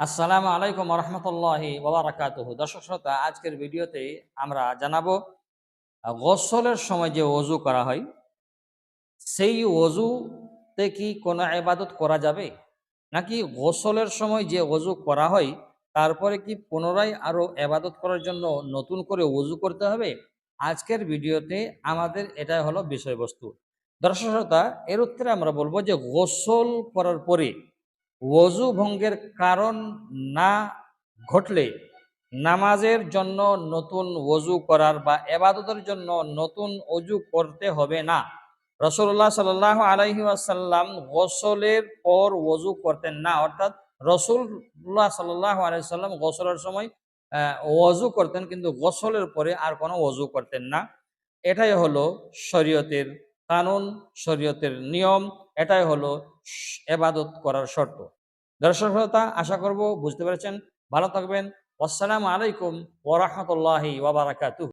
আসসালামু আলাইকুম রহমতুল্লাহি ওবরাকাতুহু। দর্শক শ্রোতা, আজকের ভিডিওতে আমরা জানাব গোসলের সময় যে ওযু করা হয়, সেই ওযুতে কি কোনো ইবাদত করা যাবে? নাকি গোসলের সময় যে ওযু করা হয়, তারপরে কি পুনরায় আরও ইবাদত করার জন্য নতুন করে ওযু করতে হবে? আজকের ভিডিওতে আমাদের এটাই হলো বিষয়বস্তু। দর্শক শ্রোতা, এর উত্তরে আমরা বলব যে গোসল করার পরে ওযু ভঙ্গের কারণ না ঘটলে নামাজের জন্য নতুন ওজু করার বা এবাদতের জন্য নতুন অজু করতে হবে না। রসুল্লাহ সাল্লাহ আলাইহি আসাল্লাম গোসলের পর ওজু করতেন না। অর্থাৎ রসুল্লাহ সাল্লাহ আলাইসাল্লাম গোসলের সময় ওযু করতেন কিন্তু গোসলের পরে আর কোনো ওযু করতেন না। এটাই হলো শরীয়তের কানুন, শরীয়তের নিয়ম, এটাই হলো এবাদত করার শর্ত। দর্শক শ্রোতা, আশা করব বুঝতে পেরেছেন। ভালো থাকবেন। আসসালামু আলাইকুম ওরহমতুল্লাহি ওয়াবারাকাতুহ